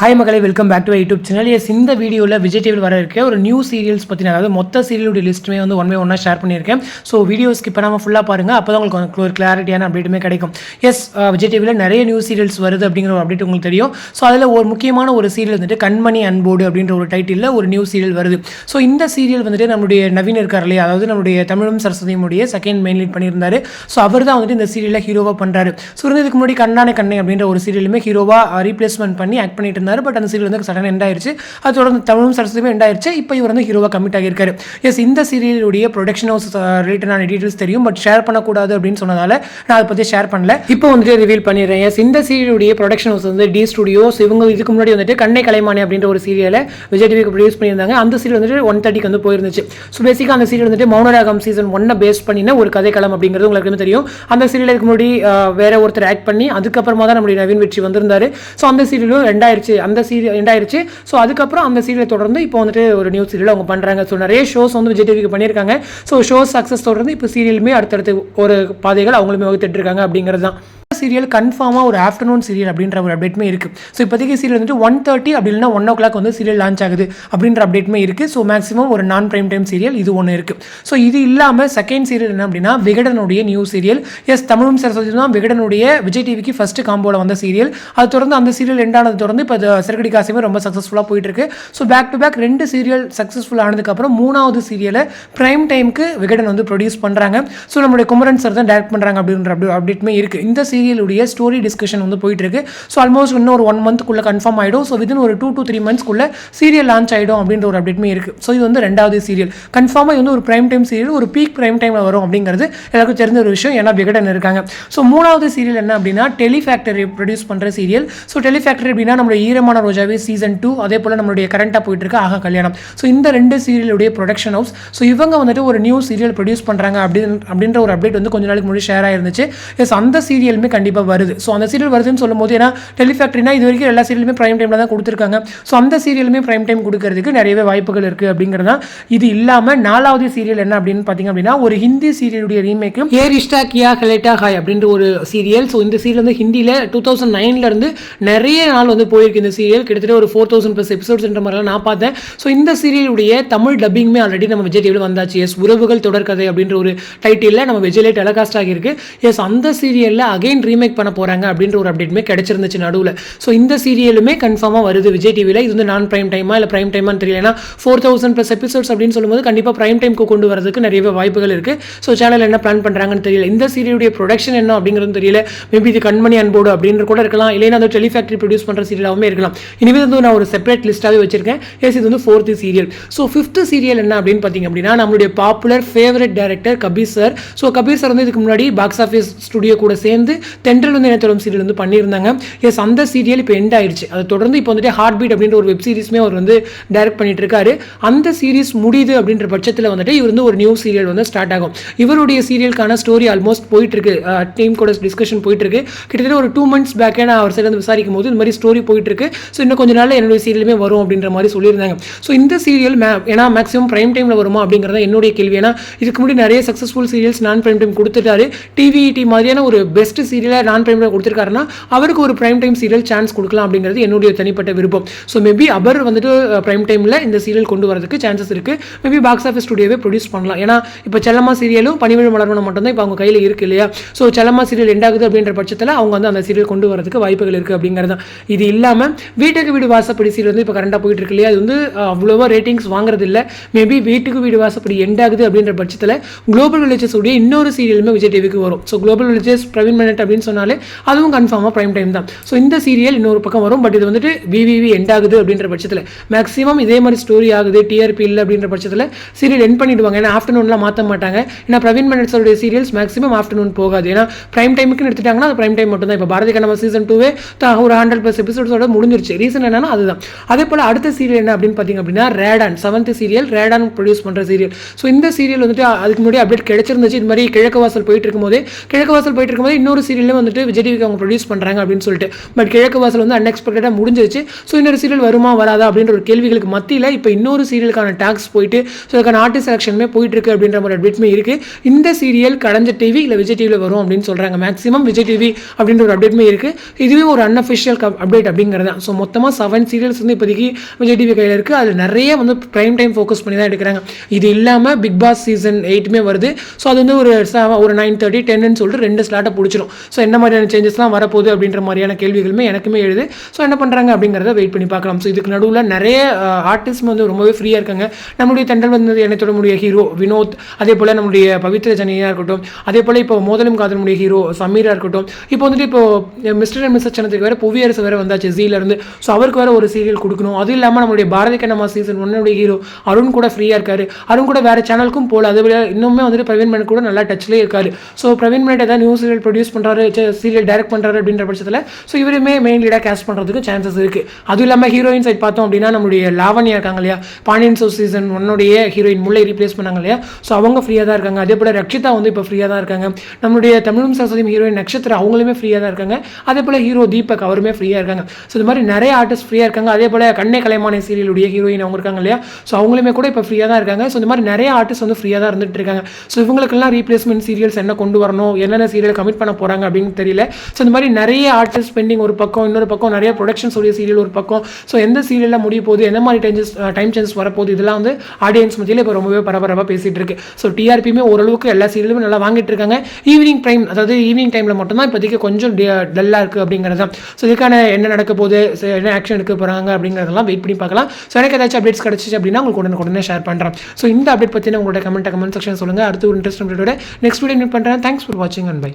Hi மக்களை welcome back to YouTube channel yes இந்த வீடியோவில் விஜய் டிவியில் வர இருக்க ஒரு நியூ சீரியல்ஸ் பற்றின அதாவது மொத்த சீரியலுடைய லிஸ்ட்டுமே வந்து ஒன் பை ஒன்னாக ஷேர் பண்ணியிருக்கேன். ஸோ வீடியோ ஸ்கிப் பண்ணாமல் ஃபுல்லாக பாருங்கள் அப்போ தான் உங்களுக்கு ஒரு கிளாரிட்டியான அப்டேட்டுமே கிடைக்கும். எஸ் விஜய் டிவியில் நிறைய நியூ சீரியல்ஸ் வருது அப்படிங்கிற ஒரு அப்டேட் உங்களுக்கு தெரியும். ஸோ அதில் ஒரு முக்கியமான ஒரு சீரியல் வந்துட்டு கண்மணி அன்போடு அப்படின்ற ஒரு டைட்டிலில் ஒரு நியூ சீரியல் வருது. ஸோ இந்த சீரியல் வந்துட்டு நம்மளுடைய நவீன் இருக்கார் இல்லையா? அதாவது நம்மளுடைய தமிழும் சரஸ்வதியுடைய செகண்ட் மெயின் லீட் பண்ணியிருந்தாரு. ஸோ அவர் தான் வந்துட்டு இந்த சீரியலில் ஹீரோவாக பண்ணுறாரு ஸோ இதுக்கு முன்னாடி கண்ணான கண்ணை அப்படின்ற ஒரு சீரியலுமே ஹீரோவாக ரீப்ளேஸ்மெண்ட் பண்ணி ஆக்ட் பண்ணிட்டு இருந்தார் பட் அந்த சீரியல் வந்து சடன் எண்ட் ஆயிடுச்சு அது தொடர்ந்து தமிழும் சரஸ்வதியும் எண்ட் ஆயிடுச்சு இப்போ இவர் வந்து ஹீரோவாக கமிட் ஆகியிருக்காரு. எஸ் இந்த சீரியலுடைய ப்ரொடக்ஷன் ஹவுஸ் ரிலேட்டடான டீட்டெயில்ஸ் தெரியும். பட் ஷேர் பண்ணக்கூடாது அப்படின்னு சொன்னதால நான் அதை பற்றி ஷேர் பண்ணல. இப்போ வந்துட்டு ரிவீல் பண்ணிடுறேன். எஸ் இந்த சீரியலுடைய ப்ரொடக்ஷன் ஹவுஸ் வந்து டி ஸ்டுடியோஸ் இவங்க இதுக்கு முன்னாடி வந்துட்டு கண்ணை கலைமானி அப்படின்ற ஒரு சீரியலை விஜய் டிவிக்கு ப்ரொடியூஸ் பண்ணியிருந்தாங்க. அந்த சீரியல் வந்துட்டு ஒன் தேர்ட்டிக்கு வந்து போயிருந்துச்சு. ஸோ பேசிக்காக அந்த சீரியல் வந்துட்டு மௌனராகம் சீசன் ஒன்னை பேஸ் பண்ணின ஒரு கதைக்களம் அப்படிங்கிறது உங்களுக்கு தெரியும். அந்த சீரியலுக்கு முன்னாடி uh, வேற ஒருத்தர் ஆக்ட் பண்ணி அதுக்கப்புறமா தான் நம்முடைய நவீன் வெற்றி வந்திருந்தாரு. ஸோ அந்த சீரியலும் ரெண்டாயிரத்தி அந்த சீரியல் ரெண்டாயிருச்சு ஸோ அதுக்கப்புறம் அந்த சீரியலை தொடர்ந்து இப்போ வந்துட்டு ஒரு நியூ சீரியல் அவங்க பண்ணுறாங்க ஸோ நிறைய ஷோஸ் வந்து விஜய் டிவிக்கு பண்ணியிருக்காங்க. ஸோ ஷோஸ் சக்ஸஸ் தொடர்ந்து இப்போ சீரியலுமே அடுத்தடுத்து ஒரு பாதைகள் அவங்களுமே வகுத்துட்டு இருக்காங்க அப்படிங்கிறது தான். சீரியல் கன்ஃபார்மாக ஒரு ஆஃப்டர்நூன் சீரியல் அப்படின்ற ஒரு அப்டேட்மே இருக்குது ஸோ இப்போதைக்கு சீரியல் வந்துட்டு ஒன் தேர்ட்டி அப்படி இல்லைனா ஒன் ஓ கிளாக் வந்து சீரியல் லான்ச் ஆகுது அப்படின்ற அப்டேட்மே இருக்குது ஸோ மேக்ஸிமம் ஒரு நான் பிரைம் டைம் சீரியல் இது ஒன்று இருக்குது ஸோ இது இல்லாமல் செகண்ட் சீரியல் என்ன அப்படின்னா விகடனுடைய நியூ சீரியல் எஸ் தமிழும் சரஸ்வதி தான் விகடனுடைய விஜய் டிவிக்கு ஃபஸ்ட்டு காம்போவில் வந்த சீரியல் அது தொடர்ந்து அந்த சீரியல் ரெண்டானது தொடர்ந்து இப்போ சிறகடி காசுமே ரொம்ப சக்ஸஸ்ஃபுல்லாக போயிட்டு இருக்கு. ஸோ பேக் டு பேக் ரெண்டு சீரியல் சக்ஸஸ்ஃபுல் ஆனதுக்கப்புறம் மூணாவது சீரியலை பிரைம் டைமுக்கு விகடன் வந்து ப்ரொடியூஸ் பண்ணுறாங்க ஸோ நம்மளுடைய குமரன் சார் தான் டேரக்ட் பண்ணுறாங்க அப்படின்ற அப்படி அப்டேட்மே இருக்குது இந்த சீரியல் சீரியலுடைய ஸ்டோரி டிஸ்கஷன் வந்து போயிட்டு இருக்கு ஸோ ஆல்மோஸ்ட் இன்னும் ஒரு ஒன் மந்த்க்குள்ளே கன்ஃபார்ம் ஆகிடும் ஸோ வித்தின் ஒரு டூ டூ த்ரீ மந்த்ஸ்க்குள்ளே சீரியல் லான்ச் ஆகிடும் அப்படின்ற ஒரு அப்டேட்மே இருக்குது ஸோ இது வந்து ரெண்டாவது சீரியல் கன்ஃபார்மாக இது வந்து ஒரு பிரைம் டைம் சீரியல் ஒரு பீக் பிரைம் டைமில் வரும் அப்படிங்கிறது எல்லாருக்கும் தெரிஞ்ச ஒரு விஷயம். ஏன்னா விகடன் இருக்காங்க. ஸோ மூணாவது சீரியல் என்ன அப்படின்னா டெலிஃபேக்டரி ப்ரொடியூஸ் பண்ணுற சீரியல் ஸோ டெலிஃபேக்டரி அப்படின்னா நம்மளுடைய ஈரமான ரோஜாவே சீசன் டூ அதே போல் நம்மளுடைய கரண்ட்டாக போயிட்டு இருக்க ஆக கல்யாணம். ஸோ இந்த ரெண்டு சீரியலுடைய ப்ரொடக்ஷன் ஹவுஸ் ஸோ இவங்க வந்துட்டு ஒரு நியூ சீரியல் ப்ரொடியூஸ் பண்ணுறாங்க அப்படின்னு அப்படின்ற ஒரு அப்டேட் வந்து கொஞ்ச நாளைக்கு முன்னாடி ஷேர் ஆயிருந்துச்சு. எஸ் அந்த சீரியலுமே கண்டிப்பாக வருது. ஸோ அந்த சீரியல் வருதுன்னு சொல்லும்போது ஏன்னா டெலிஃபேக்ட்ரினா இது வரைக்கும் எல்லா சீரியலுமே ப்ரைம் டைமில் தான் கொடுத்துருக்காங்க. ஸோ அந்த சீரியலுமே ப்ரைம் டைம் கொடுக்கறதுக்கு நிறையவே வாய்ப்புகள் இருக்குது அப்படிங்கிறது இது இல்லாமல் நாலாவது சீரியல் என்ன அப்படின்னு பார்த்தீங்க அப்படின்னா ஒரு ஹிந்தி சீரியலுடைய ரீமேக்கு ஏ ரிஷ்டா கியா கலேட்டா ஹாய் அப்படின்ற ஒரு சீரியல் ஸோ இந்த சீரியல் வந்து ஹிந்தியில் டூ தௌசண்ட் நைன்லேருந்து நிறைய நாள் வந்து போயிருக்கு. இந்த சீரியல் கிட்டத்தட்ட ஒரு ஃபோர் தௌசண்ட் ப்ளஸ் எபிசோட்ஸ்ன்ற மாதிரிலாம் நான் பார்த்தேன். ஸோ இந்த சீரியலுடைய தமிழ் டப்பிங்குமே ஆல்ரெடி நம்ம விஜய் டிவியில் வந்தாச்சு. எஸ் உறவுகள் தொடர்கதை அப்படின்ற ஒரு டைட்டிலில் நம்ம விஜயிலே டெலகாஸ்ட் ஆகியிருக்கு. எஸ் அந்த சீரியலில் அகைன் ரீமேக் பண்ண போகிறாங்க அப்படின்ற ஒரு அப்டேட்மே கிடச்சிருந்துச்சு நடுவில். ஸோ இந்த சீரியலுமே கன்ஃபார்மாக வருது விஜய் டிவியில் இது வந்து நான் ப்ரைம் டைமா இல்லை ப்ரைம் டைமான்னு தெரியல ஏன்னா ஃபோர் தௌசண்ட் ப்ளஸ் எபிசோட்ஸ் அப்படின்னு சொல்லும்போது கண்டிப்பாக ப்ரைம் டைமுக்கு கொண்டு வரதுக்கு நிறையவே வாய்ப்புகள் இருக்குது ஸோ சேனல் என்ன பிளான் பண்ணுறாங்கன்னு தெரியல. இந்த சீரியலுடைய ப்ரொடக்ஷன் என்ன அப்படிங்கிறது தெரியல. மேபி இது கண்மணி அன்போடு அப்படின்னு கூட இருக்கலாம். இல்லைன்னா அந்த டெலிஃபேக்டரி ப்ரொடியூஸ் பண்ணுற சீரியலாகவுமே இருக்கலாம். இனிமேல் வந்து நான் ஒரு செப்பரேட் லிஸ்ட்டாகவே வச்சிருக்கேன். எஸ் இது வந்து fourth serial so fifth serial என்ன அப்படின்னு பார்த்தீங்க அப்படின்னா நம்மளுடைய popular favourite director Kabir sir so Kabir sir வந்து இதுக்கு முன்னாடி பாக்ஸ் ஆஃபீஸ் ஸ்டுடியோ கூட சேர்ந்து தென்றல் வந்து இனத்தோடும் சீரியல் வந்து பண்ணியிருந்தாங்க. எஸ் அந்த சீரியல் இப்போ எண்ட் ஆயிடுச்சு. அதை தொடர்ந்து இப்போ வந்துட்டு ஹார்ட் பீட் அப்படின்ற ஒரு வெப் சீரிஸ்மே அவர் வந்து டைரக்ட் பண்ணிட்டு இருக்காரு அந்த சீரிஸ் முடியுது அப்படின்ற பட்சத்தில் வந்துட்டு இவர் வந்து ஒரு நியூ சீரியல் வந்து ஸ்டார்ட் ஆகும். இவருடைய சீரியலுக்கான ஸ்டோரி ஆல்மோஸ்ட் போயிட்டு இருக்கு டீம் கூட டிஸ்கஷன் போயிட்டு இருக்கு கிட்டத்தட்ட ஒரு டூ மந்த்ஸ் பேக்கே நான் அவர் சைடு வந்து விசாரிக்கும் போது இந்த மாதிரி ஸ்டோரி போயிட்டு இருக்கு ஸோ இன்னும் கொஞ்ச நாள் என்னுடைய சீரியலுமே வரும் அப்படின்ற மாதிரி சொல்லியிருந்தாங்க. ஸோ இந்த சீரியல் ஏன்னா மேக்ஸிமம் பிரைம் டைம்ல வருமா அப்படிங்கிறத என்னுடைய கேள்வி. ஏன்னா இதுக்கு முன்னாடி நிறைய successful serials non prime time கொடுத்துட்டாரு. டிவிஇடி மாதிரியான ஒரு best serial non prime time கொடுத்துருக்காருன்னா அவருக்கு ஒரு பிரைம் டைம் சீரியல் சான்ஸ் கொடுக்கலாம் அப்படிங்கிறது என்னுடைய தனிப்பட்ட விருப்பம். ஸோ மேபி அவர் வந்துட்டு பிரைம் டைமில் இந்த சீரியல் கொண்டு வரதுக்கு சான்சஸ் இருக்குது மேபி பாக்ஸ் ஆஃபீஸ் ஸ்டுடியோவே ப்ரொடியூஸ் பண்ணலாம். ஏன்னா இப்போ செல்லம்மா சீரியலும் பனிமொழி மலர்வனம் மட்டும்தான் இப்போ அவங்க கையில் இருக்கு இல்லையா? ஸோ செல்லம்மா சீரியல் எண்டாகுது அப்படின்ற பட்சத்தில் அவங்க வந்து அந்த சீரியல் கொண்டு வரதுக்கு வாய்ப்புகள் இருக்குது அப்படிங்கிறது தான். இது இல்லாமல் வீட்டுக்கு வீடு வாசப்படி சீரியல் வந்து இப்போ கரண்டாக போயிட்டு இருக்கு இல்லையா? அது வந்து அவ்வளோவா ரேட்டிங்ஸ் வாங்குறது இல்லை. மேபி வீட்டுக்கு வீடு வாசப்படி எண்ட் ஆகுது அப்படின்ற பட்சத்தில் குளோபல் வில்லேஜஸ் உடைய இன்னொரு சீரியலுமே விஜய் டிவிக்கு வரும். ஸோ குளோபல் வில்லேஜஸ் பிரவீன் மினட் அப்படின்னு சொன்னாலே அதுவும் கன்ஃபார்மாக ப்ரைம் டைம் தான். ஸோ இந்த சீரியல் இன்னொரு பக்கம் வரும். பட் இது வந்துட்டு விவிவி எண்ட் ஆகுது அப்படின்ற பட்சத்தில். மேக்ஸிமம் இதே மாதிரி ஸ்டோரி ஆகுது டிஆர்பி இல்லை அப்படின்ற பட்சத்தில் சீரியல் எண்ட் பண்ணிடுவாங்க. ஏன்னா ஆஃப்டர்நூன்லாம் மாற்ற மாட்டாங்க. ஏன்னா பிரவீன் மினட்ஸோடைய சீரியல்ஸ் மேக்ஸிமம் ஆஃப்டர்நூன் போகாது. ஏன்னா பிரைம் டைமுக்கு எடுத்துட்டாங்கன்னா அது பிரைம் டைம் மட்டும் தான் இப்போ பாரதி கண்ணம்மா சீசன் டூவே ஒரு ஹண்ட்ரட் ப்ளஸ் எபிசோட்ஸோட முடிஞ்சிருச்சு. ரீசன் என்னன்னா அதுதான். அதே போல் அடுத்த சீரியல் என்ன அப்படின்னு பார்த்தீங்க அப்படின்னா Radaan seventh serial Radaan produce பண்ணுற சீரியல் ஸோ இந்த சீரியல் வந்துட்டு அதுக்கு முன்னாடி அப்டேட் கிடைச்சிருந்துச்சு. இது மாதிரி கிழக்கு வாசல் போயிட்டு இருக்கும்போதே கிழக்கு வாசல் போயிட்டு இருக்கும்போது இன்னொரு சீரியல் சீரியலும் வந்துட்டு விஜய் டிவிக்கு அவங்க ப்ரொடியூஸ் பண்ணுறாங்க அப்படின்னு சொல்லிட்டு. பட் கிழக்கு வாசல் வந்து அன்எக்ஸ்பெக்டடாக முடிஞ்சிருச்சு. ஸோ இன்னொரு சீரியல் வருமா வராதா அப்படின்ற ஒரு கேள்விகளுக்கு மத்தியில் இப்போ இன்னொரு சீரியலுக்கான டாக்ஸ் போயிட்டு ஸோ அதுக்கான ஆர்டிஸ்ட் செலெக்ஷனுமே போயிட்டு இருக்கு அப்படின்ற மாதிரி அப்டேட்மே இருக்குது இந்த சீரியல் கடந்த டிவி இல்லை விஜய் டிவியில் வரும் அப்படின்னு சொல்கிறாங்க மேக்ஸிமம் விஜய் டிவி அப்படின்ற ஒரு அப்டேட்மே இருக்குது இதுவே ஒரு அன்அஃபிஷியல் அப்டேட் அப்படிங்கிறது தான் ஸோ மொத்தமாக செவன் சீரியல்ஸ் வந்து இப்போதைக்கு விஜய் டிவி கையில் இருக்குது அதில் நிறைய வந்து ப்ரைம் டைம் ஃபோக்கஸ் பண்ணி தான் எடுக்கிறாங்க. இது இல்லாமல் பிக் பாஸ் சீசன் எயிட்டுமே வருது. ஸோ அது வந்து ஒரு ஒரு நைன் தேர்ட்டி டென்னு சொல்லிட்டு ரெண்டு ஸ்லாட்டை பிடிச்சிரும். ஸோ என்ன மாதிரியான சேஞ்சஸ்லாம் வரப்போகுது அப்படின்ற மாதிரியான கேள்விகளுமே எனக்குமே எழுது. ஸோ என்ன பண்ணுறாங்க அப்படிங்கிறத வெயிட் பண்ணி பார்க்கலாம். ஸோ இதுக்கு நடுவில் நிறைய ஆர்டிஸ்ட் வந்து ரொம்பவே ஃப்ரீயாக இருக்காங்க. நம்மளுடைய தென்றல் வந்து என்னை தொடர்புடைய ஹீரோ வினோத் அதே போல் நம்மளுடைய பவித்ர ஜனியாக இருக்கட்டும் அதே போல் இப்போ மோதலும் காதலுடைய ஹீரோ சமீரா இருக்கட்டும். இப்போ வந்துட்டு இப்போ மிஸ்டர் அண்ட் மிஸ்டர் சனத்துக்கு வேறு புவியரசு வேறு வந்தாச்சு ஜீலேருந்து ஸோ அவருக்கு வேறு ஒரு சீரியல் கொடுக்கணும். அது இல்லாமல் நம்மளுடைய பாரதி கண்ணம்மா சீசன் ஒன்னுடைய ஹீரோ அருண் கூட ஃப்ரீயாக இருக்காரு. அருண் கூட வேறு சேனலுக்கும் போகல அது போல் இன்னுமே வந்துட்டு பிரவீன் மேன் கூட நல்லா டச்சில் இருக்காரு. ஸோ பிரவீன் மேன் ஏதாவது நியூஸ் சீரியல் ப்ரொடியூஸ் பண்ணுறாரு சீரியல் டைரக்ட் பண்ணுறாரு அப்படின்ற பட்சத்தில் ஸோ இவருமே மெயின் லீடாக கேஸ்ட் பண்ணுறதுக்கு சான்சஸ் இருக்குது அதுவும் இல்லாமல் ஹீரோயின் சைட் பார்த்தோம் அப்படின்னா நம்மளுடைய லாவண்யா இருக்காங்க இல்லையா? பாண்டியன் சோ சீசன் ஒன்னுடைய ஹீரோயின் முல்லை ரீப்ளேஸ் பண்ணாங்க இல்லையா? ஸோ அவங்க ஃப்ரீயாக தான் இருக்காங்க. அதே போல் ரக்ஷிதா வந்து இப்போ ஃப்ரீயாக தான் இருக்காங்க. நம்மளுடைய தமிழும் சரஸ்வதியும் ஹீரோயின் நட்சத்திர அவங்களுமே ஃப்ரீயாக தான் இருக்காங்க. அதே போல் ஹீரோ தீபக் அவருமே ஃப்ரீயாக இருக்காங்க. ஸோ இது மாதிரி நிறைய ஆர்டிஸ்ட் ஃப்ரீயாக இருக்காங்க. அதே போல் கண்ணே கலைமான சீரியலுடைய ஹீரோயின் அவங்க இருக்காங்க இல்லையா? ஸோ அவங்களுமே கூட இப்போ ஃப்ரீயாக தான் இருக்காங்க. ஸோ இந்த மாதிரி நிறைய ஆர்டிஸ்ட் வந்து ஃப்ரீயாக தான் இருந்துட்டு இருக்காங்க. ஸோ இவங்களுக்கெல்லாம் ரீப்ளேஸ்மெண்ட் சீரியல்ஸ் என்ன கொண்டு வரணும்? என்னென்ன சீரியல் கமிட் பண்ண போகிறாங்க அப்படின்னு தெரியல. ஸோ இந்த மாதிரி நிறைய ஆர்டிஸ்ட் பெண்டிங் ஒரு பக்கம் இன்னொரு பக்கம் நிறைய ப்ரொடக்ஷன்ஸ் உடைய சீரியல் ஒரு பக்கம். ஸோ எந்த சீரியலில் முடிய போகுது எந்த மாதிரி டைஞ்சஸ் டைம் சேஞ்சஸ் வரப்போகுது இதெல்லாம் வந்து ஆடியன்ஸ் மத்தியில் இப்போ ரொம்பவே பரபரப்பாக பேசிகிட்டு இருக்கு. ஸோ டிஆர்பியுமே ஓரளவுக்கு எல்லா சீரியலுமே நல்லா வாங்கிட்டு இருக்காங்க. ஈவினிங் டைம் அதாவது ஈவினிங் டைமில் மட்டும்தான் இப்போதைக்கு கொஞ்சம் டல்லாக இருக்குது அப்படிங்கிறது தான் ஸோ இதுக்கான என்ன நடக்க போகுது என்ன ஆக்ஷன் எடுக்க போகிறாங்க அப்படிங்கிறதெல்லாம் வெயிட் பண்ணி பார்க்கலாம். ஸோ எனக்கு ஏதாச்சும் அப்டேட்ஸ் கிடச்சிச்சு அப்படின்னா உங்களுக்கு உடனே உடனே ஷேர் பண்ணுறேன் ஸோ இந்த அப்டேட் பற்றின உங்களோட கமெண்ட் கமெண்ட் செக்ஷன் சொல்லுங்கள் அடுத்து ஒரு இன்ட்ரெஸ்ட் அப்டேட்டோட நெக்ஸ்ட் வீடியோ மீட் பண்ணுறேன் தேங்க்ஸ் ஃபார் வாட்சிங் அண்ட் பை